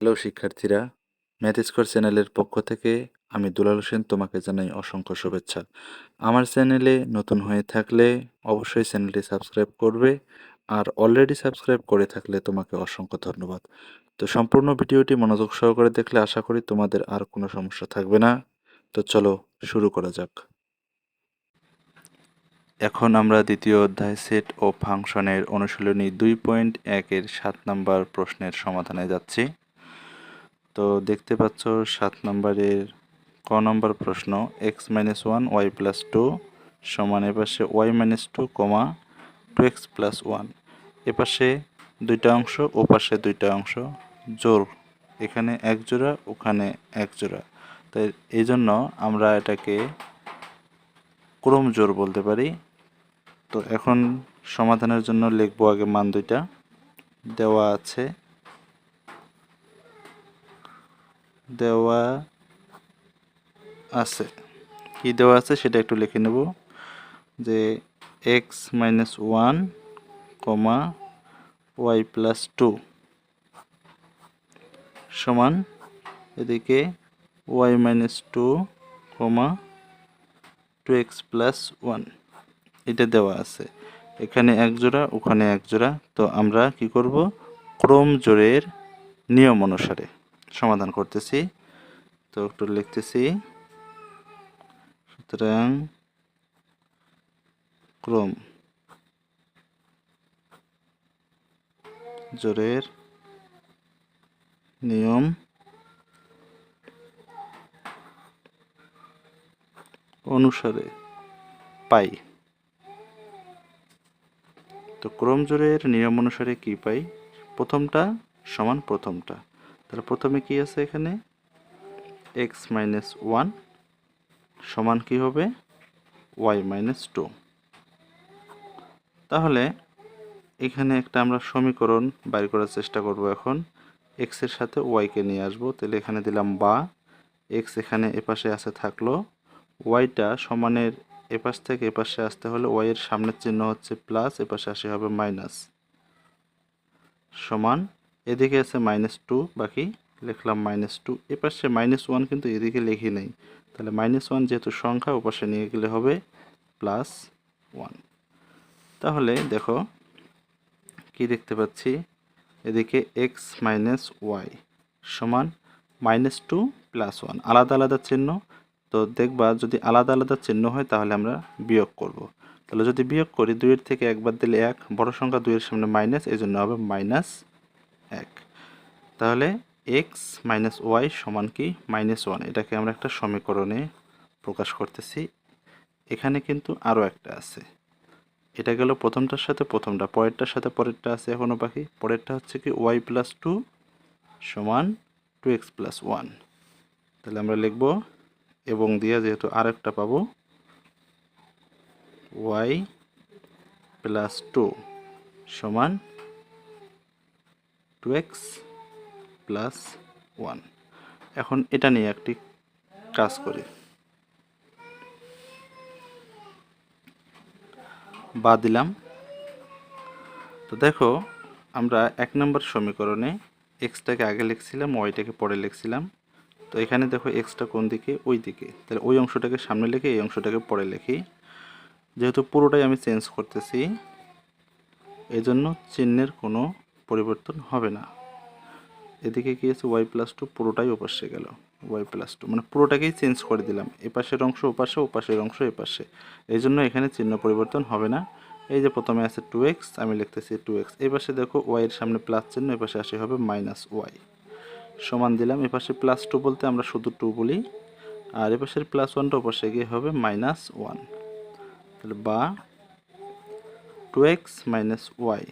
Hello, শিক্ষার্থীরা। Math score চ্যানেলের পক্ষ থেকে আমি দুলাল হোসেন তোমাকে জানাই অসংখ্য শুভেচ্ছা। আমার চ্যানেলে নতুন হয়ে থাকলে অবশ্যই চ্যানেলটি সাবস্ক্রাইব করবে আর অলরেডি সাবস্ক্রাইব করে থাকলে তোমাকে অসংখ্য ধন্যবাদ। তো সম্পূর্ণ ভিডিওটি মনোযোগ সহকারে দেখলে আশা করি তোমাদের আর কোনো সমস্যা থাকবে না। তো চলো শুরু করা যাক। এখন আমরা দ্বিতীয় অধ্যায় সেট ও ফাংশনের অনুশীলনী দুই পয়েন্ট একের সাত নম্বর প্রশ্নের সমাধানে যাচ্ছি। তো দেখতে পাচ্ছ সাত নম্বরের ক নম্বর প্রশ্ন x minus one y plus two সমান এপাশে y minus two comma two x plus one এপাশে দুইটা অংশ, ও পাশে দুইটা অংশ জোর এখানে এক জোড়া, ওখানে এক জোড়া। তাই এই জন্য আমরা এটাকে ক্রম জোর বলতে পারি। তো এখন সমাধানের জন্য লিখব আগে মান দুইটা। দেওয়া আছে দেওয়া আছে। কি দেওয়া আছে সেটা একটু লিখে নেব। যে x minus one comma y plus two সমান এদিকে y minus two comma two x plus one এটা দেওয়া আছে। এখানে এক জোড়া, ওখানে এক জোড়া। তো আমরা কি করব? ক্রম জোড়ের নিয়ম অনুসারে। সমাধান করতেছি। তো একটু লিখতেছি। সুতরাং ক্রম জোরের নিয়ম অনুসারে পাই। তো ক্রম জোরের নিয়ম অনুসারে কি পাই? প্রথমটা সমান প্রথমটা। তাহলে প্রথমে কি আছে এখানে? এক্স মাইনাস ওয়ান সমান কি হবে? ওয়াই মাইনাস টু তাহলে এখানে একটা আমরা সমীকরণ বাইর করার চেষ্টা করব এখন। এক্সের সাথে ওয়াইকে নিয়ে আসব। তাহলে এখানে দিলাম বা। এক্স এখানে এপাশে আছে থাকল। ওয়াইটা সমানের এপাশ থেকে এপাশে আসতে হলে ওয়াইয়ের সামনের চিহ্ন হচ্ছে প্লাস এপাশে আসে হবে মাইনাস সমান এদিকে আছে মাইনাস টু বাকি লিখলাম মাইনাস টু এপাশে মাইনাস ওয়ান কিন্তু এদিকে লিখি নেই। তাহলে মাইনাস ওয়ান যেহেতু সংখ্যা ওপাশে নিয়ে গেলে হবে প্লাস ওয়ান তাহলে দেখো কি দেখতে পাচ্ছি? এদিকে এক্স মাইনাস ওয়াই সমান মাইনাস টু প্লাস ওয়ান আলাদা আলাদা চিহ্ন। তো দেখবা যদি আলাদা আলাদা চিহ্ন হয়, তাহলে আমরা বিয়োগ করব। তাহলে যদি বিয়োগ করি, দুইয়ের থেকে একবার দিলে এক, বড় সংখ্যা দুইয়ের সামনে মাইনাস এই জন্য হবে মাইনাস এক। তাহলে এক্স মাইনাস ওয়াই সমান কি? মাইনাস ওয়ান এটাকে আমরা একটা সমীকরণে প্রকাশ করতেছি। এখানে কিন্তু আরও একটা আছে। এটা গেল প্রথমটার সাথে প্রথমটা, পরেরটার সাথে পরেরটা আছে এখনও বাকি। পরেরটা হচ্ছে কি ওয়াই প্লাস টু সমান টু এক্স প্লাস ওয়ান তাহলে আমরা লিখব, এবং দিয়ে যেহেতু আর একটা পাবো ওয়াই প্লাস টু সমান টু এক্স প্লাস ওয়ান এখন এটা নিয়ে একটি কাজ করি। বা দিলাম। তো দেখো, আমরা এক নম্বর সমীকরণে এক্সটাকে আগে লিখছিলাম ওয়াইটাকে পরে লিখছিলাম। তো এখানে দেখো এক্সটা কোন দিকে? ওই দিকে। তাহলে ওই অংশটাকে সামনে লিখে এই অংশটাকে পরে লিখি। যেহেতু পুরোটাই আমি চেঞ্জ করতেছি এই জন্য চিহ্নের কোনো পরিবর্তন হবে না। এদিকে কি আছে? ওয়াই প্লাস টু পুরোটাই ওপাশে গেল। ওয়াই প্লাস টু মানে পুরোটাকেই চেঞ্জ করে দিলাম। এপাশের অংশ ওপাশে ওপাশের অংশ এপাশে এই জন্য এখানে চিহ্ন পরিবর্তন হবে না। এই যে প্রথমে আছে টু এক্স আমি লিখতেছি টু এক্স এই পাশে দেখো ওয়াইয়ের সামনে প্লাস চিহ্ন এপাশে আসে হবে মাইনাস ওয়াই সমান দিলাম এপাশে প্লাস টু বলতে আমরা শুধু টু বলি। আর এপাশের প্লাস ওয়ানটা ওপাশে গিয়ে হবে মাইনাস ওয়ান তাহলে বা টু এক্স মাইনাস ওয়াই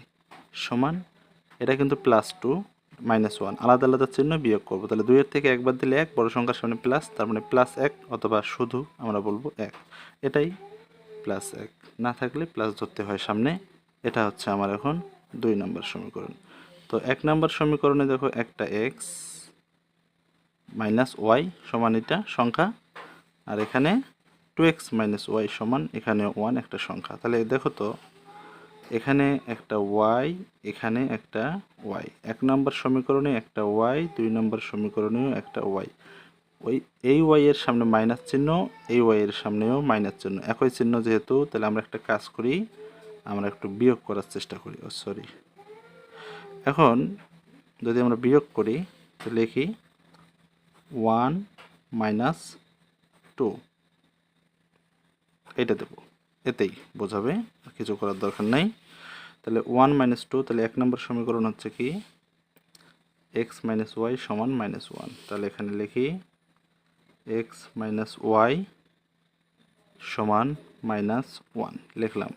সমান এটা কিন্তু প্লাস টু মাইনাস ওয়ান আলাদা আলাদা চিহ্ন বিয়োগ করব। তাহলে দুইয়ের থেকে একবার দিলে এক, বড় সংখ্যার সামনে প্লাস তার মানে প্লাস এক অথবা শুধু আমরা বলব এক। এটাই প্লাস এক। না থাকলে প্লাস ধরতে হয় সামনে। এটা হচ্ছে আমার এখন দুই নম্বর সমীকরণ। তো এক নম্বর সমীকরণে দেখো একটা এক্স মাইনাস ওয়াই সমান এটা সংখ্যা, আর এখানে টু এক্স মাইনাস ওয়াই সমান এখানে ওয়ান একটা সংখ্যা। তাহলে দেখো তো এখানে একটা ওয়াই, এখানে একটা ওয়াই। এক নম্বর সমীকরণে একটা ওয়াই, দুই নম্বর সমীকরণেও একটা ওয়াই। ওই, এই ওয়াইয়ের সামনে মাইনাস চিহ্ন, এই ওয়াইয়ের সামনেও মাইনাস চিহ্ন। একই চিহ্ন যেহেতু, তাহলে আমরা একটা কাজ করি, আমরা একটু বিয়োগ করার চেষ্টা করি। ও, সরি। এখন যদি আমরা বিয়োগ করি, তো লিখি ওয়ান মাইনাস টু। এটা দেবো। এতেই বোঝাবে, আর কিছু করার দরকার নাই। তাহলে ওয়ান মাইনাস টু তাহলে এক নম্বর সমীকরণ হচ্ছে কি? এক্স মাইনাস ওয়াই সমান মাইনাস ওয়ান তাহলে এখানে লিখি এক্স মাইনাস ওয়াই সমান মাইনাস ওয়ান লিখলাম।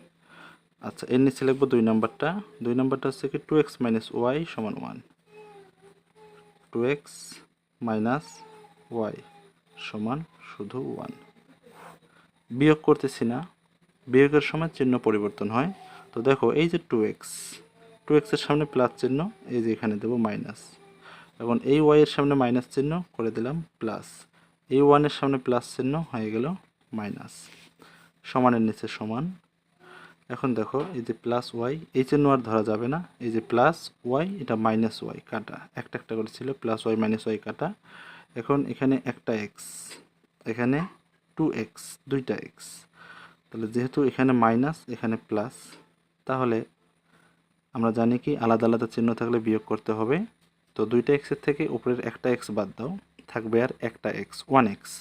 আচ্ছা এর নিচে লিখব দুই নম্বরটা দুই নম্বরটা হচ্ছে কি টু এক্স মাইনাস ওয়াই সমান one two x minus y সমান শুধু ওয়ান বিয়োগ করতেছি না। বিয়োগের সময় চিহ্ন পরিবর্তন হয়। তো দেখো, এই যে টু এক্স টু এক্সের সামনে প্লাস চিহ্ন, এই যে এখানে দেবো মাইনাস এখন এই ওয়াইয়ের সামনে মাইনাস চিহ্ন করে দিলাম প্লাস এই ওয়ানের সামনে প্লাস চিহ্ন হয়ে গেল মাইনাস সমানের নিচে সমান। এখন দেখো, এই যে প্লাস ওয়াই এই চিহ্ন আর ধরা যাবে না। এই যে প্লাস ওয়াই এটা মাইনাস ওয়াই কাটা। একটা একটা করে ছিল প্লাস ওয়াই মাইনাস ওয়াই কাটা। এখন এখানে একটা এক্স এখানে টু এক্স দুইটা এক্স তাহলে যেহেতু এখানে মাইনাস এখানে প্লাস তাহলে আমরা জানি কি আলাদা আলাদা চিহ্ন থাকলে বিয়োগ করতে হবে। তো দুইটা এক্সের থেকে উপরের একটা এক্স বাদ দাও, থাকবে আর একটা x one x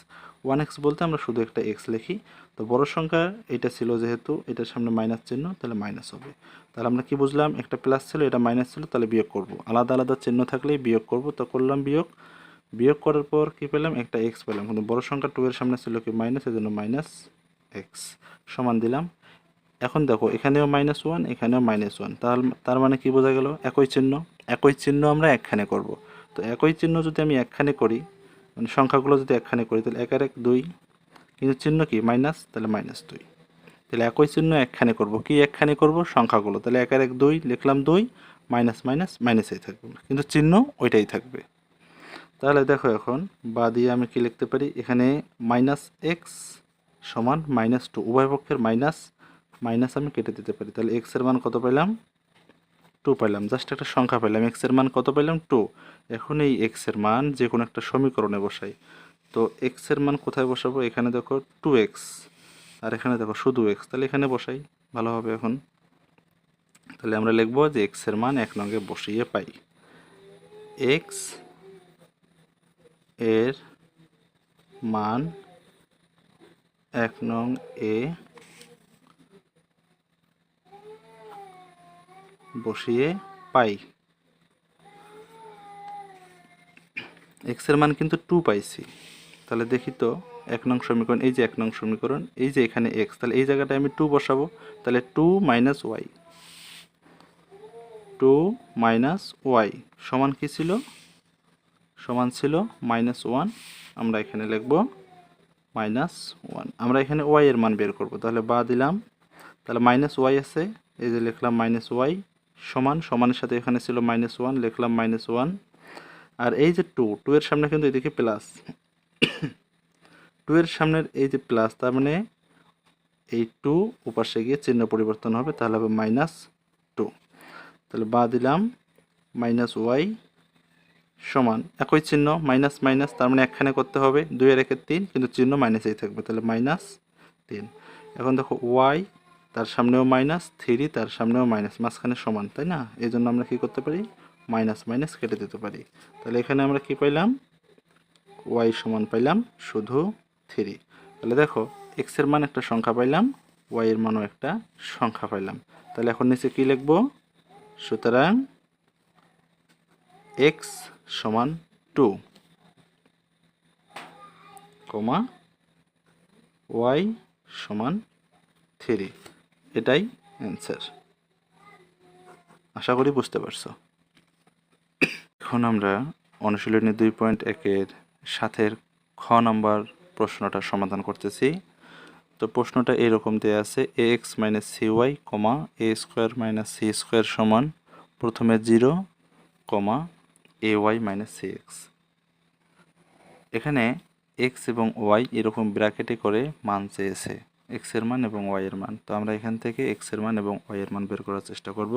one x বলতে আমরা শুধু একটা এক্স লিখি। তো বড় সংখ্যা এটা ছিল যেহেতু এটার সামনে মাইনাস চিহ্ন, তাহলে মাইনাস হবে। তাহলে আমরা কি বুঝলাম? একটা প্লাস ছিল, এটা মাইনাস ছিল, তাহলে বিয়োগ করব। আলাদা আলাদা চিহ্ন থাকলেই বিয়োগ করব, তো করলাম বিয়োগ। বিয়োগ করার পর কি পেলাম? একটা এক্স পেলাম। কিন্তু বড় সংখ্যা টু এর সামনে ছিল কি মাইনাস এই জন্য মাইনাস এক্স সমান দিলাম। এখন দেখো, এখানেও মাইনাস ওয়ান এখানেও মাইনাস ওয়ান তার তার মানে কি বোঝা গেল? একই চিহ্ন। একই চিহ্ন আমরা একখানে করব। তো একই চিহ্ন যদি আমি একখানে করি মানে সংখ্যাগুলো যদি একখানে করি, তাহলে একের এক দুই। কিন্তু চিহ্ন কি? মাইনাস তাহলে মাইনাস দুই। তাহলে একই চিহ্ন একখানে করব। কি একখানে করব? সংখ্যাগুলো। তাহলে একের এক দুই, লিখলাম দুই মাইনাস মাইনাস মাইনাসেই থাকবে। কিন্তু চিহ্ন ওইটাই থাকবে। তাহলে দেখো এখন, বা দিয়ে আমি কি লিখতে পারি? এখানে মাইনাস এক্স সমান মাইনাস টু উভয় পক্ষের মাইনাস মাইনাস আমি কেটে দিতে পারি। তাহলে এক্সের মান কত পেলাম? টু পেলাম। জাস্ট একটা সংখ্যা পেলাম। এক্সের মান কত পেলাম? টু এখন এই এক্সের মান যে কোনো একটা সমীকরণে বসাই। তো এক্সের মান কোথায় বসাবো? এখানে দেখো টু এক্স আর এখানে দেখো শুধু এক্স তাহলে এখানে বসাই। ভালো হবে এখন। তাহলে আমরা লিখব যে এক্সের মান এক নঙ্গে বসিয়ে পাই। এক্সের মান এক নং এ বসিয়ে পাই। এক্সের মান কিন্তু টু পাইছি। তাহলে দেখি তো, এক নং সমীকরণ, এই যে এক নং সমীকরণ, এই যে এখানে এক্স তাহলে এই জায়গাটায় আমি টু বসাবো, তাহলে two minus y two minus y সমান কি ছিল? সমান ছিল মাইনাস ওয়ান আমরা এখানে লিখব মাইনাস ওয়ান। আমরা এখানে ওয়াই এর মান বের করব। তাহলে বা দিলাম। তাহলে মাইনাস ওয়াই আছে। এই যে লিখলাম মাইনাস ওয়াই সমান। সমানের সাথে এখানে ছিল মাইনাস ওয়ান, লিখলাম মাইনাস ওয়ান। আর এই যে টু টু এর সামনে কিন্তু এদিকে প্লাস। টু এর সামনের এই যে প্লাস, তার মানে এই টু উপাশে গিয়ে চিহ্ন পরিবর্তন হবে। তাহলে হবে মাইনাস টু। তাহলে বা দিলাম মাইনাস ওয়াই সমান। একই চিহ্ন, মাইনাস মাইনাস, তার মানে একখানে করতে হবে, দুই এর একের তিন, কিন্তু চিহ্ন মাইনাসেই থাকবে, তাহলে মাইনাস তিন। এখন দেখো ওয়াই, তার সামনেও মাইনাস, থ্রি, তার সামনেও মাইনাস, মাঝখানে সমান, তাই না? এই জন্য আমরা কী করতে পারি? মাইনাস মাইনাস কেটে দিতে পারি। তাহলে এখানে আমরা কি পাইলাম? ওয়াই সমান পাইলাম শুধু থ্রি। তাহলে দেখো এক্সের মান একটা সংখ্যা পাইলাম ওয়াইয়ের মানও একটা সংখ্যা পাইলাম। তাহলে এখন নিচে কি লিখব? সুতরাং এক্স সমান টু কমা ওয়াই সমান থ্রি। এটাই অ্যান্সার। আশা করি বুঝতে পারছ। এখন আমরা অনুশীলনী দুই পয়েন্ট একের সাথের খ নাম্বার প্রশ্নটা সমাধান করতেছি। তো প্রশ্নটা এরকম দেওয়া আছে a x minus c y comma a square minus c square সমান প্রথমে zero comma a y minus c x এখানে এক্স এবং ওয়াই এরকম ব্র্যাকেটে করে মান চেয়েছে। এক্সের মান এবং ওয়াই এর মান। তো আমরা এখান থেকে এক্সের মান এবং ওয়াই এর মান বের করার চেষ্টা করব।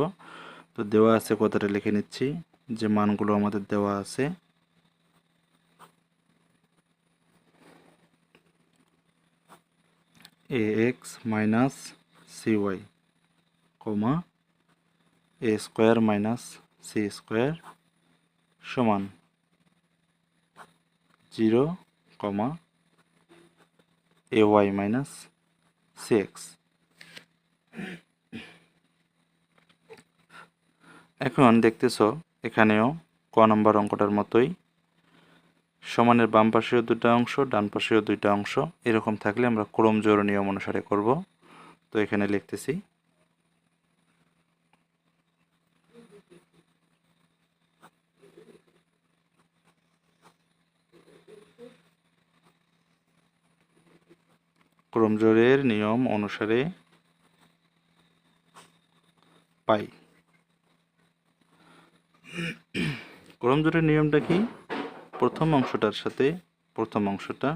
তো দেওয়া আছে কথাটা লিখে নিচ্ছি, যে মানগুলো আমাদের দেওয়া আছে। A x minus c y comma a square minus c square সমান zero comma a y minus c x এখন দেখতেছো এখানেও ক নম্বর অঙ্কটার মতোই সমানের বাম পাশেও দুটো অংশ, ডান পাশেও দুইটা অংশ, এরকম থাকলে আমরা ক্রম জোর নিয়ম অনুসারে করব। তো এখানে লিখতেছি ক্রমজোরের নিয়ম অনুসারে পাই। ক্রমজোরের নিয়মটা কি? প্রথম অংশটার সাথে প্রথম অংশটা,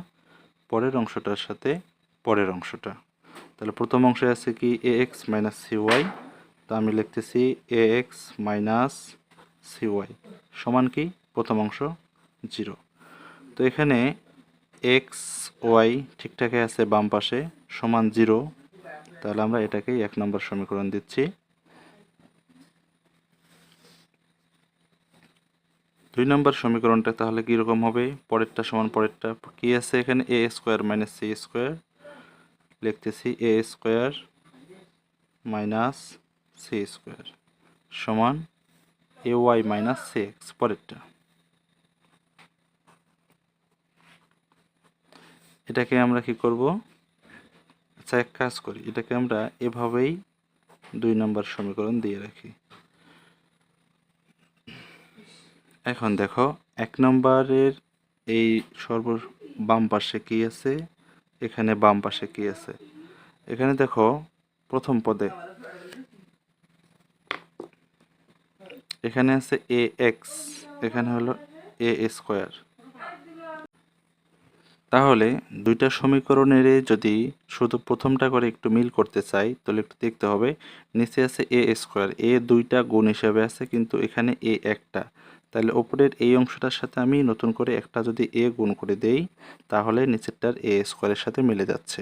পরের অংশটার সাথে পরের অংশটা। তাহলে প্রথম অংশে আছে কি? A x minus c y তো আমি লিখতেছি a x minus c y সমান কি? প্রথম অংশ জিরো তো এখানে এক্স ওয়াই ঠিকঠাকই আছে বাম পাশে, সমান জিরো। তাহলে আমরা এটাকেই এক নম্বর সমীকরণ দিচ্ছি। দুই নম্বর সমীকরণটা তাহলে কীরকম হবে? পরেরটা সমান পরেরটা। কী আছে এখানে? A square minus c square. লিখতেছি a square minus c square সমান a y minus c x, পরেরটা। এটাকে আমরা কি করব? আচ্ছা এক কাজ করি, এটাকে আমরা এভাবেই দুই নম্বর সমীকরণ দিয়ে রাখি। এখন দেখো, এক নম্বরের এই সর্ব বাম পাশে কী আছে? এখানে বাম পাশে কী আছে? এখানে দেখো, প্রথম পদে এখানে আছে এ এক্স এখানে হলো এ স্কোয়ার। তাহলে দুইটা সমীকরণের যদি শুধু প্রথমটা করে একটু মিল করতে চাই, তাহলে একটু দেখতে হবে। নিচে আছে এ স্কোয়ার, এ দুইটা গুণ হিসাবে আছে, কিন্তু এখানে এ একটা। তাহলে ওপরের এই অংশটার সাথে আমি নতুন করে একটা যদি এ গুণ করে দেই, তাহলে নিচেরটার এ স্কোয়ারের সাথে মিলে যাচ্ছে।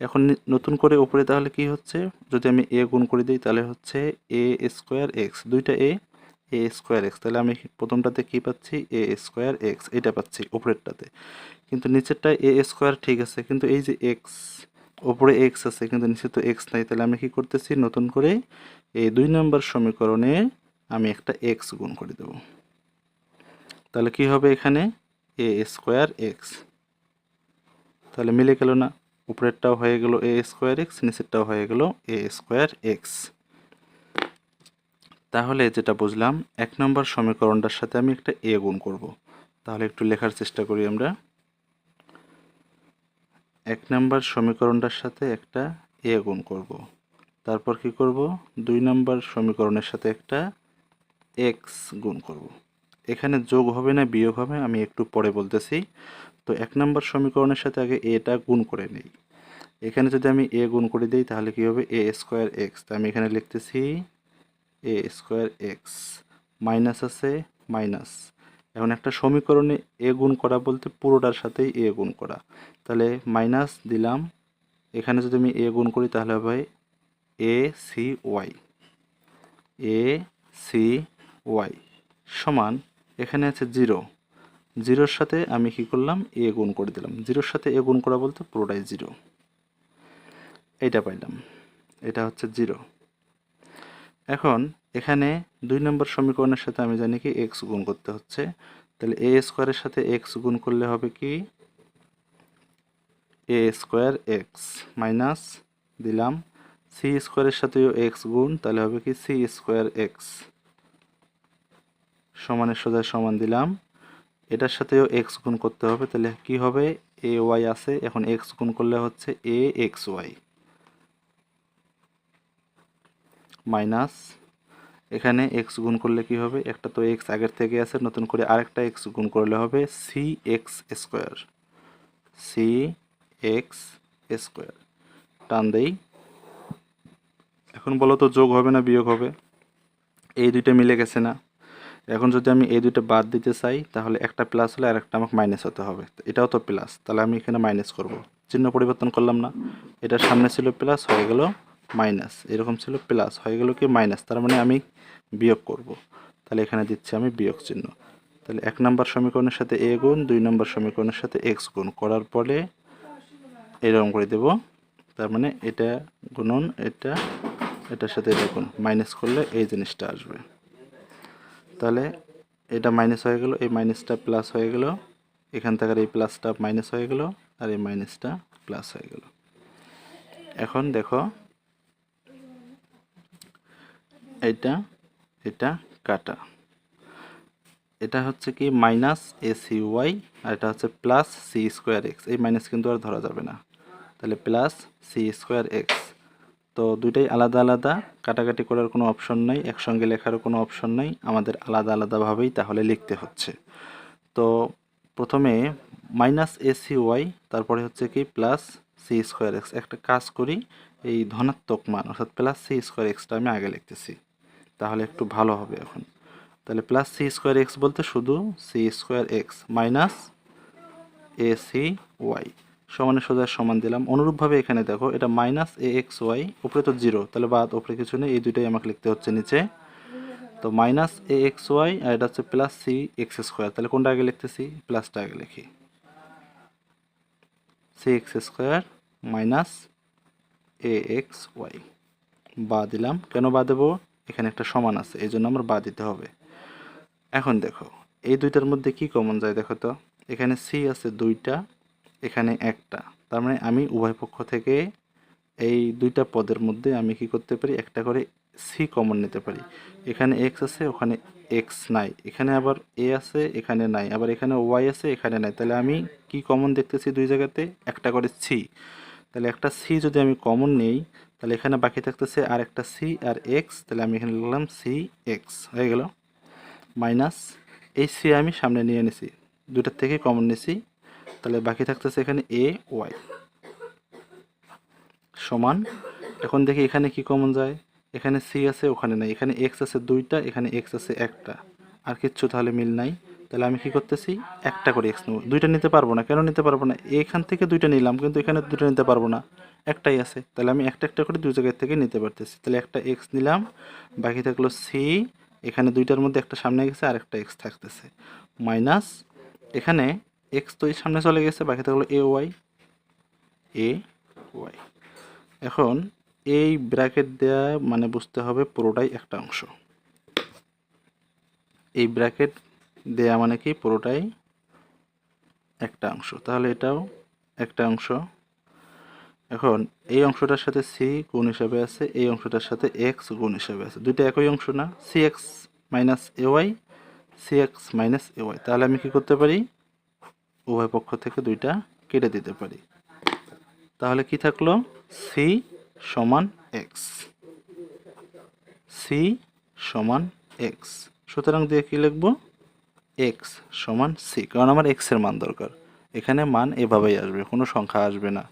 এখন নতুন করে ওপরে তাহলে কি হচ্ছে? যদি আমি এ গুণ করে দিই, তাহলে হচ্ছে এ স্কোয়ার এক্স, দুইটা এ এ স্কোয়ার এক্স। তাহলে আমি প্রথমটাতে কি পাচ্ছি? এ স্কোয়ার এক্স, এটা পাচ্ছি উপরেরটাতে। কিন্তু নিচেরটা এ স্কোয়ার ঠিক আছে, কিন্তু এই যে এক্স ওপরে এক্স আছে, কিন্তু নিচে তো এক্স নাই, তাহলে আমি কি করতেছি? নতুন করে এই দুই নম্বর সমীকরণে আমি একটা এক্স গুণ করে দেব। তাহলে কি হবে এখানে? A square x. তাহলে মিলে গেল না, উপরেরটাও হয়ে গেল এ স্কোয়ার এক্স, নিচেরটাও হয়ে গেল এ স্কোয়ার এক্স। তাহলে যেটা বুঝলাম, এক নম্বর সমীকরণটার সাথে আমি একটা এ গুণ করব। তাহলে একটু লেখার চেষ্টা করি আমরা। এক নম্বর সমীকরণটার সাথে একটা এ গুণ করব। তারপর কি করব? দুই নম্বর সমীকরণের সাথে একটা এক্স গুণ করব। এখানে যোগ হবে না, বিয়োগ হবে, আমি একটু পরে বলতেছি। তো এক নম্বর সমীকরণের সাথে আগে এটা গুণ করে নেই। এখানে যদি আমি এ গুণ করে দিই, তাহলে কি হবে? এ স্কোয়ার এক্স আমি এখানে লিখতেছি এ স্কোয়ার এক্স মাইনাস আছে মাইনাস এখন একটা সমীকরণে এ গুণ করা বলতে পুরোটার সাথেই এ গুণ করা। তাহলে মাইনাস দিলাম। এখানে যদি আমি এ গুণ করি তাহলে হবে a c y a c y সমান এখানে আছে জিরো জিরোর সাথে আমি কি করলাম? এ গুণ করে দিলাম। জিরোর সাথে এ গুণ করা বলতে পুরোটাই জিরো এইটা পাইলাম। এটা হচ্ছে জিরো এখন এখানে দুই নম্বর সমীকরণের সাথে আমি জানি কি এক্স গুণ করতে হচ্ছে। তাহলে এ স্কোয়ারের সাথে এক্স গুণ করলে হবে কি? এ স্কোয়ার এক্স মাইনাস দিলাম। সি স্কোয়ারের সাথেও এক্স গুণ, তাহলে হবে কি? সি স্কোয়ার এক্স সমানের সোজা সমান দিলাম। এটার সাথেও এক্স গুণ করতে হবে, তাহলে কি হবে? এ ওয়াই আছে। এখন এক্স গুণ করলে হচ্ছে এ এক্স ওয়াই মাইনাস, এখানে এক্স গুণ করলে কি হবে? একটা তো এক্স আগের থেকে আছে, নতুন করে আরেকটা এক্স গুণ করলে হবে c x square c x square টান দেই। এখন বলো তো যোগ হবে না বিয়োগ হবে? এই দুইটা মিলে গেছে না। এখন যদি আমি এই দুইটা বাদ দিতে চাই, তাহলে একটা প্লাস হলে আর একটা আমাকে মাইনাস হতে হবে। এটাও তো প্লাস তাহলে আমি এখানে মাইনাস করব। চিহ্ন পরিবর্তন করলাম না। এটার সামনে ছিল প্লাস হয়ে গেল মাইনাস, এরকম ছিল প্লাস, হয়ে গেল কি মাইনাস, তার মানে আমি বিয়োগ করব। তাহলে এখানে দিচ্ছি আমি বিয়োগ চিহ্ন। তাহলে এক নম্বর সমীকরণের সাথে এ গুণ, দুই নম্বর সমীকরণের সাথে এক্স গুণ। করার পরে এরকম করে দেব। তার মানে এটা গুণন, এটা, এটার সাথে এটা গুণ। মাইনাস করলে এই জিনিসটা আসবে। তাহলে এটা মাইনাস হয়ে গেল, এই মাইনাসটা প্লাস হয়ে গেল। এখান থেকে আর এই প্লাসটা মাইনাস হয়ে গেল, আর এই মাইনাসটা প্লাস হয়ে গেল। এখন দেখো এটা এটা কাটা। এটা হচ্ছে কি মাইনাস এ সি ওয়াই আর এটা হচ্ছে প্লাস সি স্কোয়ার এক্স। এই মাইনাস কিন্তু আর ধরা যাবে না। তাহলে প্লাস সি স্কোয়ার এক্স। তো দুইটাই আলাদা আলাদা। কাটাকাটি করার কোনো অপশন নাই, একসঙ্গে লেখারও কোনো অপশন নাই। আমাদের আলাদা আলাদাভাবেই তাহলে লিখতে হচ্ছে। তো প্রথমে মাইনাস এ সি ওয়াই তারপরে হচ্ছে কি প্লাস সি স্কোয়ার এক্স। একটা কাজ করি, এই ধনাত্মক মান, অর্থাৎ প্লাস সি স্কোয়ার এক্সটা আমি আগে লিখতেছি। তাহলে একটু ভালো হবে এখন। তাহলে প্লাস সি স্কোয়ার এক্স বলতে শুধু c square x minus a c y সমানে সোজা সমান দিলাম। অনুরূপভাবে এখানে দেখো, এটা মাইনাস এ এক্স ওয়াই উপরে তো জিরো তাহলে বাদ, উপরে কিছু নেই, এই দুইটাই আমাকে লিখতে হচ্ছে নিচে। তো মাইনাস এ এক্স ওয়াই আর এটা হচ্ছে প্লাস সি এক্স স্কোয়ার তাহলে কোনটা আগে লিখতেছি? প্লাসটা আগে লিখি। C X square minus A X Y বা দিলাম। কেন বা দেবো? এখানে একটা সমান আছে, এই জন্য আমার বা দিতে হবে। এখন দেখো, এই দুইটার মধ্যে কি কমন যায় দেখো তো? এখানে সি আছে দুইটা, এখানে একটা। তার মানে আমি উভয় পক্ষ থেকে এই দুইটা পদের মধ্যে আমি কি করতে পারি? একটা করে সি কমন নিতে পারি। এখানে এক্স আছে, ওখানে এক্স নাই। এখানে আবার এ আছে, এখানে নাই। আবার এখানে ওয়াই আছে, এখানে নাই। তাহলে আমি কি কমন দেখতেছি দুই জায়গাতে? একটা করে সি তাহলে একটা সি যদি আমি কমন নেই তাহলে এখানে বাকি থাকতেছে আর একটা সি আর এক্স তাহলে আমি এখানে লিখলাম সি এক্স হয়ে গেল। মাইনাস এই সি আমি সামনে নিয়ে নিছি দুটার থেকে কমন নিছি। তাহলে বাকি থাকতেছে এখানে এ ওয়াই সমান, এখন দেখি এখানে কি কমন যায়? এখানে সি আছে, ওখানে নাই। এখানে এক্স আছে দুইটা, এখানে এক্স আছে একটা। আর কিচ্ছু তাহলে মিল নাই। তাহলে আমি কি করতেছি? একটা করে এক্স নেব। দুইটা নিতে পারব না। কেন নিতে পারব না? এখান থেকে দুইটা নিলাম, কিন্তু এখানে দুইটা নিতে পারব না। একটাই আছে। তাহলে আমি একটা একটা করে দুই জায়গায় থেকে নিতে পারতেছি। তাহলে একটা এক্স নিলাম, বাকি থাকল সি এখানে দুইটার মধ্যে একটা সামনে গেছে, আর একটা এক্স থাকতেছে। মাইনাস, এখানে এক্স তো এই সামনে চলে গেছে, বাকি থাকল এ ওয়াই এ ওয়াই এখন এই ব্র্যাকেট দেয়া মানে বুঝতে হবে পুরোটাই একটা অংশ। এই ব্র্যাকেট দেয়া মানে কি? পুরোটাই একটা অংশ। তাহলে এটাও একটা অংশ। এখন এই অংশটার সাথে সি গুণ হিসাবে আছে, এই অংশটার সাথে এক্স গুণ হিসাবে আছে। দুইটা একই অংশ না। C X minus A Y C X minus A Y তাহলে আমি কি করতে পারি? উভয় পক্ষ থেকে দুইটা কেটে দিতে পারি। তাহলে কি থাকল? সি সমান এক্স সি সমান এক্স সুতরাং দিয়ে কি লিখব? এক্স সমান সি কারণ আমার এক্সের মান দরকার। এখানে মান এভাবেই আসবে, কোনো সংখ্যা আসবে না।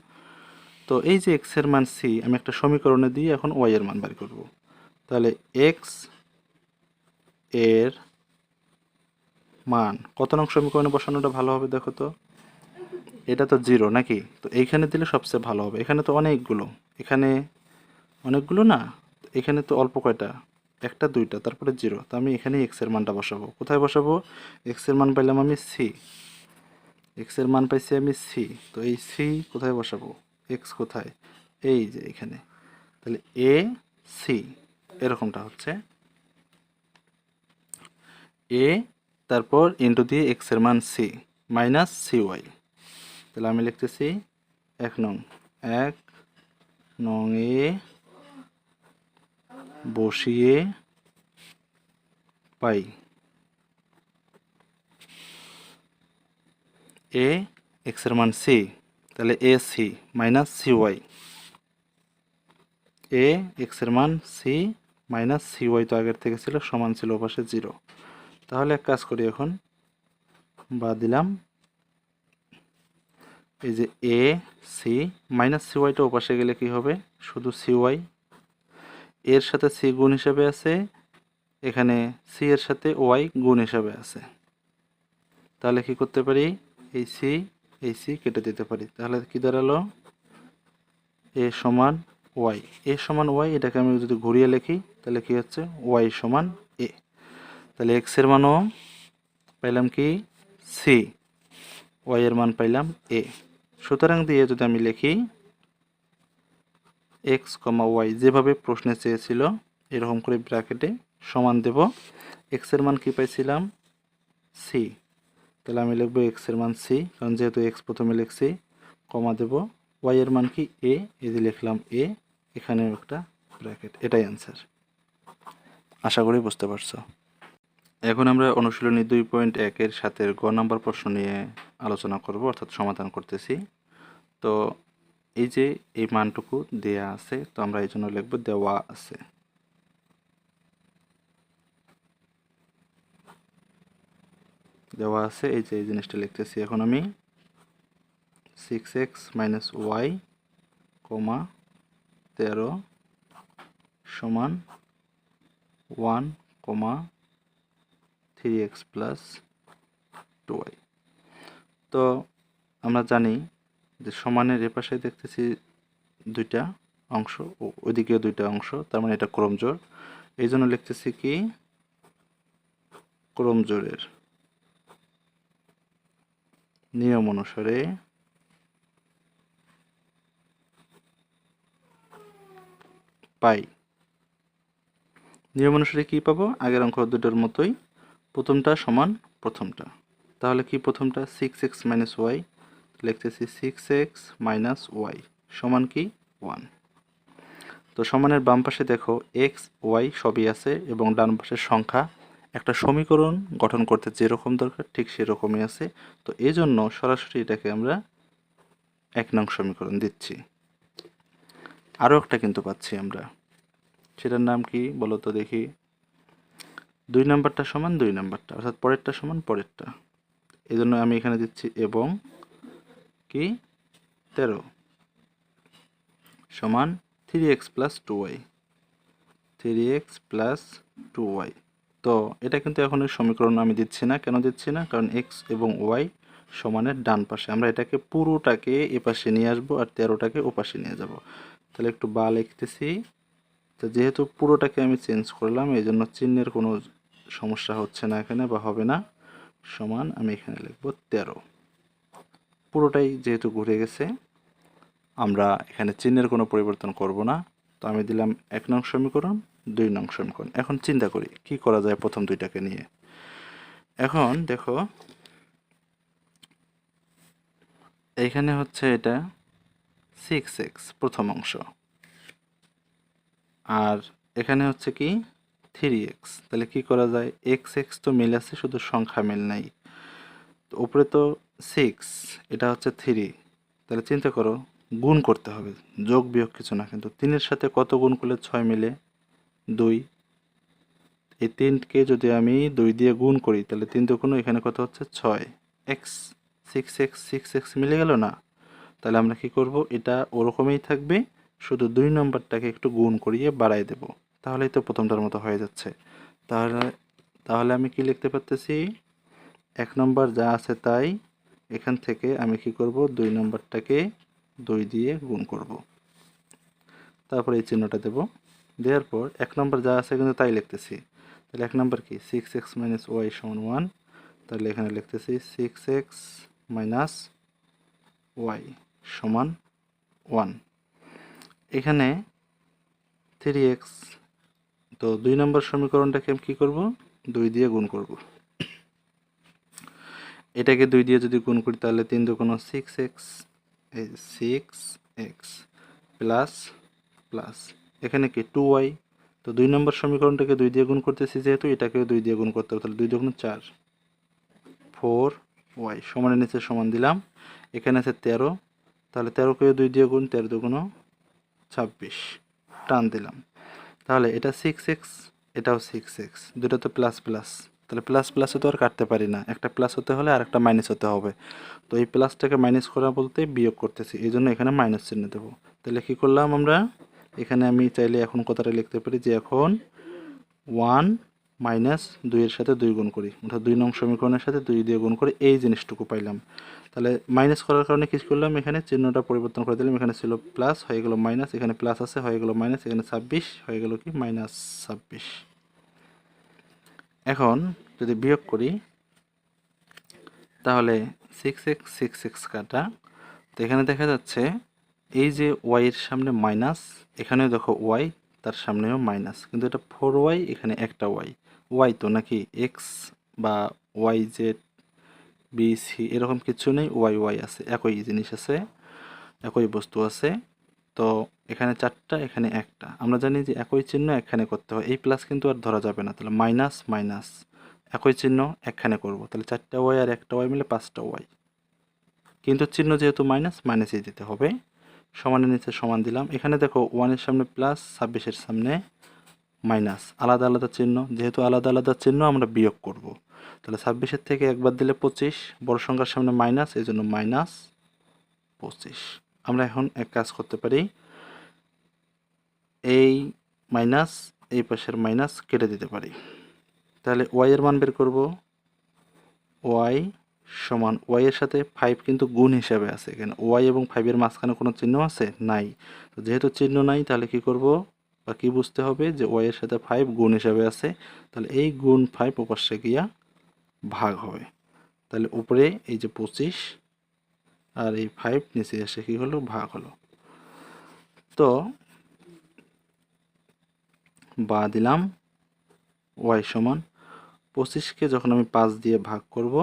তো এই যে এক্সের মান সি আমি একটা সমীকরণে দিয়ে এখন ওয়াই এর মান বের করব। তাহলে এক্সের মান, কত নং সমীকরণে বসানোটা ভালো হবে দেখো তো? এটা তো জিরো নাকি? তো এইখানে দিলে সবচেয়ে ভালো হবে। এখানে তো অনেকগুলো। এখানে অনেকগুলো না? এখানে তো অল্প কয়টা? একটা, দুইটা, তারপরে জিরো। তো আমি এখানে এক্সের মানটা বসাবো। কোথায় বসাবো? এক্সের মান পাইলাম আমি সি এক্সের মান পাইছি আমি সি তো এই সি কোথায় বসাবো? এক্স কোথায়? এই যে এখানে। তাহলে এ সি এরকমটা হচ্ছে। এ তারপর ইন্টু দিয়ে এক্সের মান সি মাইনাস সি ওয়াই তাহলে আমি লিখতেছি এক নং এক নং এ বসিয়ে পাই। এ এক্সের মান সি তাহলে A C minus C Y A এক্সের মান সি মাইনাস সি ওয়াই তো আগের থেকে ছিল, সমান ছিল পাশে জিরো তাহলে এক কাজ করি এখন বা দিলাম। এই যে এ সি মাইনাস সি ওয়াইটা ওপাশে গেলে কি হবে? শুধু সি ওয়াই এর সাথে সি গুণ হিসাবে আছে, এখানে সি এর সাথে ওয়াই গুণ হিসাবে আছে। তাহলে কি করতে পারি? এই সি এই সি কেটে দিতে পারি। তাহলে কি দাঁড়াল? এ সমান ওয়াই। এ সমান ওয়াই, এটাকে আমি যদি ঘুরিয়ে লিখি, তাহলে কি হচ্ছে? ওয়াই সমান এ। তাহলে এক্সের মানও পাইলাম কি? সি। ওয়াই এর মান পাইলাম এ। সুতরাং দিয়ে যদি আমি লিখি এক্স কমা ওয়াই যেভাবে প্রশ্নে চেয়েছিল, এরকম করে ব্র্যাকেটে সমান দেব। এক্সের মান কি পাইছিলাম? সি তাহলে আমি লিখব এক্সের মান সি কারণ যেহেতু এক্স প্রথমে লিখছি, কমা দেব। ওয়াই এর মান কি? এ এই লিখলাম এ এখানে একটা ব্র্যাকেট এটাই অ্যান্সার আশা করি বুঝতে পারছ। এখন আমরা অনুশীলনী দুই পয়েন্ট একের সাথে গ নাম্বার প্রশ্ন নিয়ে আলোচনা করব, অর্থাৎ সমাধান করতেছি। তো এই যে এই মানটুকু দেয়া আছে, তো আমরা এই জন্য লিখব দেওয়া আছে। দেওয়া আছে, এই যে এই জিনিসটা লিখতেছি এখন আমি। Six X minus Y comma তেরো সমান one comma three X plus two Y তো আমরা জানি যে সমানের এপাশে দেখতেছি দুইটা অংশ ও ওইদিকেও দুইটা অংশ, তার মানে এটা ক্রমজোর এই জন্য লিখতেছি কি? ক্রমজোরের নিয়ম অনুসারে পাই। নিয়ম অনুসারে কী পাবো? আগের অঙ্ক দুটোর মতোই প্রথমটা সমান প্রথমটা। তাহলে কি প্রথমটা? সিক্স এক্স মাইনাস ওয়াই লিখতেছি সিক্স এক্স মাইনাস ওয়াই সমান কি? ওয়ান তো সমানের বাম পাশে দেখো এক্স ওয়াই সবই আছে এবং ডান পাশের সংখ্যা একটা সমীকরণ গঠন করতে যেরকম দরকার ঠিক সেরকমই আছে। তো এই জন্য সরাসরি এটাকে আমরা এক নং সমীকরণ দিচ্ছি। আরও একটা কিন্তু পাচ্ছি আমরা। সেটার নাম কি বলো তো দেখি। দুই নাম্বারটা সমান দুই নাম্বারটা, অর্থাৎ পরেরটা সমান পরেরটা। এই জন্য আমি এখানে দিচ্ছি এবং কি? তেরো। সমান three X plus two Y three X plus two Y তো এটা কিন্তু এখন সমীকরণ আমি দিচ্ছি না। কেন দিচ্ছি না? কারণ এক্স এবং ওয়াই সমানের ডান পাশে। আমরা এটাকে পুরোটাকে এ পাশে নিয়ে আসব আর তেরোটাকে ও পাশে নিয়ে যাব। তাহলে একটু বা লিখতেছি। তো যেহেতু পুরোটাকে আমি চেঞ্জ করলাম, এই জন্য চিহ্নের কোনো সমস্যা হচ্ছে না এখানে বা হবে না। সমান আমি এখানে লিখব তেরো। পুরোটাই যেহেতু ঘুরে গেছে, আমরা এখানে চিহ্নের কোনো পরিবর্তন করব না। তো আমি দিলাম এক নং সমীকরণ, দুই নং সমীকরণ। এখন চিন্তা করি, কি করা যায় প্রথম দুইটাকে নিয়ে? এখন দেখো, এখানে হচ্ছে এটা সিক্স এক্স প্রথম অংশ। আর এখানে হচ্ছে কি থ্রি এক্স তাহলে কি করা যায়? এক্স এক্স তো মিল আছে, শুধু সংখ্যা মিল নাই। তো উপরে তো সিক্স এটা হচ্ছে থ্রি তাহলে চিন্তা করো, গুণ করতে হবে। যোগ, বিয়োগ কিছু না, কিন্তু তিনের সাথে কত গুণ করলে ছয় মিলে? দুই। এই তিনকে যদি আমি দুই দিয়ে গুণ করি, তাহলে তিন দুগুণ এখানে কত হচ্ছে? ছয়। X six X six X মিলে গেল না? তাহলে আমরা কি করব? এটা ওরকমই থাকবে, শুধু দুই নম্বরটাকে একটু গুণ করিয়ে বাড়াই দেব। তাহলেই তো প্রথমটার মতো হয়ে যাচ্ছে। তাহলে তাহলে আমি কি লিখতে পারতেছি? এক নম্বর যা আছে তাই এখান থেকে আমি কি করব? দুই নম্বরটাকে দুই দিয়ে গুণ করব। তারপর এই চিহ্নটা দেব। দেওয়ার পর এক নম্বর যা আছে কিন্তু তাই লিখতেছি। তাহলে এক নম্বর কি? সিক্স এক্স মাইনাস ওয়াই সমান ওয়ান তাহলে এখানে লিখতেছি সিক্স এক্স মাইনাস ওয়াই সমান ওয়ান এখানে থ্রি এক্স তো দুই নম্বর সমীকরণটাকে আমি কী করব? দুই দিয়ে গুণ করব। এটাকে দুই দিয়ে যদি গুণ করি, তাহলে তিন দুগুণ six X six X plus plus এখানে কি টু ওয়াই তো দুই নম্বর সমীকরণটাকে দুই দিয়ে গুণ করতেছি, যেহেতু এটাকেও দুই দিয়ে গুণ করতে হবে, তাহলে দুই দুগুণ চার। ফোর ওয়াই সমানের নিচে সমান দিলাম। এখানে আছে তেরো, তাহলে তেরোকেও দুই দিয়ে গুণ, তেরো দুগুণ ছাব্বিশ। টান দিলাম। তাহলে এটা সিক্স এক্স এটাও সিক্স এক্স দুটো তো প্লাস প্লাস তাহলে প্লাস প্লাসে তো আর কাটতে পারি না। একটা প্লাস হতে হলে আর একটা মাইনাস হতে হবে। তো এই প্লাসটাকে মাইনাস করা বলতে বিয়োগ করতেছি। এই জন্য এখানে মাইনাস চিহ্ন দেবো। তাহলে কী করলাম আমরা? এখানে আমি চাইলে এখন কথাটা লিখতে পারি যে এখন ওয়ান মাইনাস দুইয়ের সাথে দুই গুণ করি। অর্থাৎ দুই নং সমীকরণের সাথে দুই দিয়ে গুণ করে এই জিনিসটুকু পাইলাম। তাহলে মাইনাস করার কারণে কী করলাম? এখানে চিহ্নটা পরিবর্তন করে দিলাম। এখানে ছিল প্লাস হয়ে গেল মাইনাস এখানে প্লাস আছে, হয়ে গেল মাইনাস এখানে ছাব্বিশ, হয়ে গেল কি? মাইনাস ছাব্বিশ। এখন যদি বিয়োগ করি, তাহলে সিক্স এক্স সিক্স এক্স কাটা। তো এখানে দেখা যাচ্ছে, এই যে ওয়াইয়ের সামনে মাইনাস এখানেও দেখো ওয়াই তার সামনেও মাইনাস কিন্তু এটা ফোর ওয়াই এখানে একটা ওয়াই ওয়াই তো নাকি এক্স বা ওয়াই জেড বি সি এরকম কিছু নেই ওয়াই ওয়াই আছে, একই জিনিস আছে, একই বস্তু আছে। তো এখানে চারটা, এখানে একটা। আমরা জানি যে একই চিহ্ন একখানে করতে হয়। এই প্লাস কিন্তু আর ধরা যাবে না। তাহলে মাইনাস মাইনাস একই চিহ্ন একখানে করব। তাহলে চারটা ওয়াই আর একটা ওয়াই মিলে পাঁচটা ওয়াই কিন্তু চিহ্ন যেহেতু মাইনাস মাইনাসই দিতে হবে। সমানের নিচে সমান দিলাম। এখানে দেখো ওয়ানের সামনে প্লাস ছাব্বিশের সামনে মাইনাস আলাদা আলাদা চিহ্ন। যেহেতু আলাদা আলাদা চিহ্ন, আমরা বিয়োগ করব। তাহলে ছাব্বিশের থেকে একবার দিলে পঁচিশ। বড় সংখ্যার সামনে মাইনাস এই জন্য মাইনাস পঁচিশ। আমরা এখন এক কাজ করতে পারি। এই মাইনাস, এই পাশের মাইনাস কেটে দিতে পারি। তাহলে ওয়াই এর মান বের করব। ওয়াই সমান ওয়াই এর সাথে ফাইভ কিন্তু গুণ হিসাবে আছে। এখানে ওয়াই এবং ফাইভের মাঝখানে কোনো চিহ্ন আছে? নাই। তো যেহেতু চিহ্ন নাই, তাহলে কি করব? বা কি বুঝতে হবে যে ওয়াই এর সাথে ফাইভ গুণ হিসাবে আছে? তাহলে এই গুণ ফাইভ ওপাশে গিয়া ভাগ হবে। তাহলে উপরে এই যে পঁচিশ আর এই ফাইভ নিচে এসে কী হলো? ভাগ হলো। তো বা দিলাম ওয়াই সমান পঁচিশকে যখন আমি পাঁচ দিয়ে ভাগ করব,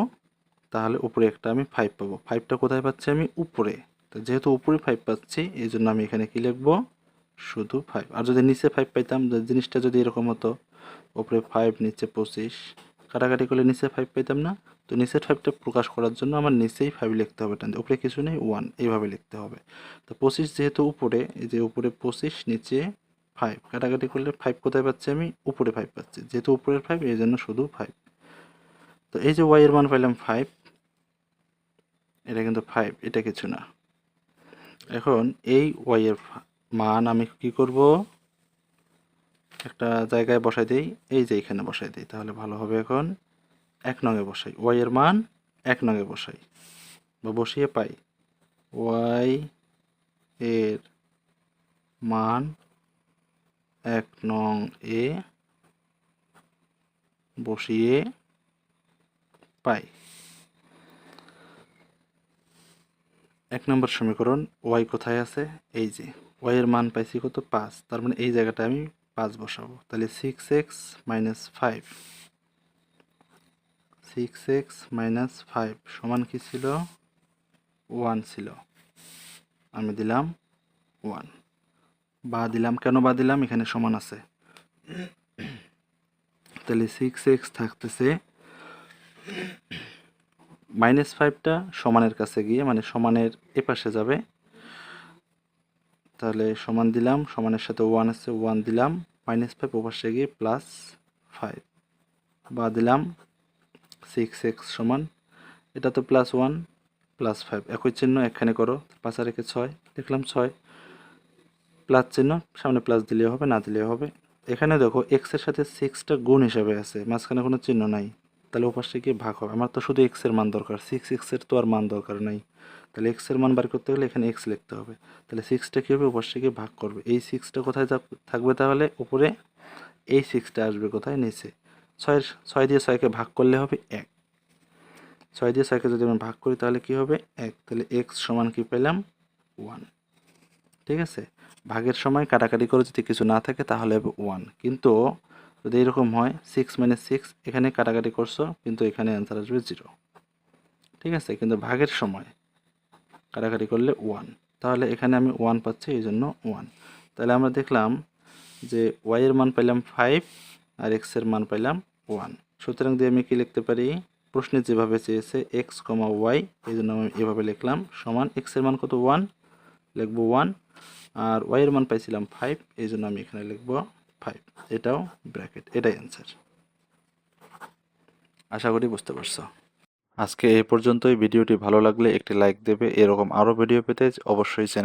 তাহলে উপরে একটা আমি ফাইভ পাবো। ফাইভটা কোথায় পাচ্ছি আমি? উপরে। তো যেহেতু উপরে ফাইভ পাচ্ছি, এই জন্য আমি এখানে কি লিখব? শুধু ফাইভ আর যদি নিচে ফাইভ পাইতাম জিনিসটা যদি এরকম হতো, উপরে ফাইভ নিচে পঁচিশ, কাটাকাটি করলে নিচে ফাইভ পাইতাম না। তো নিচের ফাইভটা প্রকাশ করার জন্য আমার নিচেই ফাইভ লিখতে হবে টান উপরে কিছু নেই ওয়ান এইভাবে লিখতে হবে। তো পঁচিশ যেহেতু উপরে, এই যে উপরে পঁচিশ, নিচে ফাইভ কাটাকাটি করলে ফাইভ কোথায় পাচ্ছি আমি? উপরে ফাইভ পাচ্ছি। যেহেতু উপরের ফাইভ এই জন্য শুধু ফাইভ তো এই যে ওয়াই এর মান পাইলাম ফাইভ এটা কিন্তু ফাইভ এটা কিছু না। এখন এই ওয়াই এর মান আমি কি করব? একটা জায়গায় বসাই দিই। এই যে এখানে বসাই দিই, তাহলে ভালো হবে এখন এক নঙে বসাই। ওয়াই এর মান এক নঙে বসাই। বা বসিয়ে পাই। ওয়াই এর মান এক নং এ বসিয়ে পাই। এক নম্বর সমীকরণ ওয়াই কোথায় আছে? এই যে ওয়াই এর মান পাইছি কত? পাঁচ। তার মানে এই জায়গাটা আমি পাঁচ বসাবো। তাহলে six X minus five six X minus five সমান কি ছিল? ওয়ান ছিল। আমি দিলাম ওয়ান বা দিলাম, কেন বা দিলাম? এখানে সমান আছে। তাহলে সিক্স এক্স থাকতেছে মাইনাস ফাইভটা সমানের কাছে গিয়ে মানে সমানের এপাশে যাবে। তাহলে সমান দিলাম, সমানের সাথে ওয়ান আছে ওয়ান দিলাম মাইনাস ফাইভ ওপাশে গিয়ে প্লাস ফাইভ বা দিলাম সিক্স এক্স সমান, এটা তো প্লাস ওয়ান প্লাস ফাইভ একই চিহ্ন একখানে করো, পাঁচ আর একে ছয়, দেখলাম ছয়। প্লাস চিহ্ন, সামনে প্লাস দিলেও হবে, না দিলেও হবে। এখানে দেখো এক্সের সাথে সিক্সটা গুণ হিসাবে আছে, মাঝখানে কোনো চিহ্ন নাই। তাহলে ওপাশে গিয়ে ভাগ হবে। আমার তো শুধু এক্সের মান দরকার। সিক্স এক্সের তো আর মান দরকার নাই। তাহলে এক্সের মান বার করতে গেলে এখানে এক্স লিখতে হবে। তাহলে সিক্সটা কী হবে? ওপাশে গিয়ে ভাগ করবে। এই সিক্সটা কোথায় থাকবে তাহলে? উপরে। এই সিক্সটা আসবে কোথায়? নিচে। ছয়ের, ছয় দিয়ে ছয়কে ভাগ করলে হবে এক। ছয় দিয়ে ছয়কে যদি আমি ভাগ করি তাহলে কি হবে? এক। তাহলে এক্স সমান কি পেলাম? ওয়ান ঠিক আছে? ভাগের সময় কাটাকাটি করে যদি কিছু না থাকে তাহলে ওয়ান কিন্তু যদি এরকম হয় সিক্স মাইনাস সিক্স এখানে কাটাকাটি করছ, কিন্তু এখানে অ্যান্সার আসবে জিরো ঠিক আছে? কিন্তু ভাগের সময় কাটাকাটি করলে ওয়ান তাহলে এখানে আমি ওয়ান পাচ্ছি, এই জন্য ওয়ান তাহলে আমরা দেখলাম যে ওয়াইয়ের মান পাইলাম ফাইভ আর এক্সের মান পাইলাম ওয়ান সুতরাং দিয়ে আমি কি লিখতে পারি? প্রশ্নে যেভাবে চেয়েছে এক্স কমা ওয়াই এই জন্য আমি এভাবে লিখলাম। সমান এক্সের মান কত? ওয়ান লিখব ওয়ান আর ওয়াইয়ের মান পাইছিলাম ফাইভ এই জন্য আমি এখানে লিখব ফাইভ এটাও ব্র্যাকেট এটাই অ্যান্সার আশা করি বুঝতে পারছ। আজকে এ পর্যন্তই। ভিডিওটি ভালো লাগলে একটি লাইক দেবে। এরকম আরও ভিডিও পেতে অবশ্যই চ্যানেল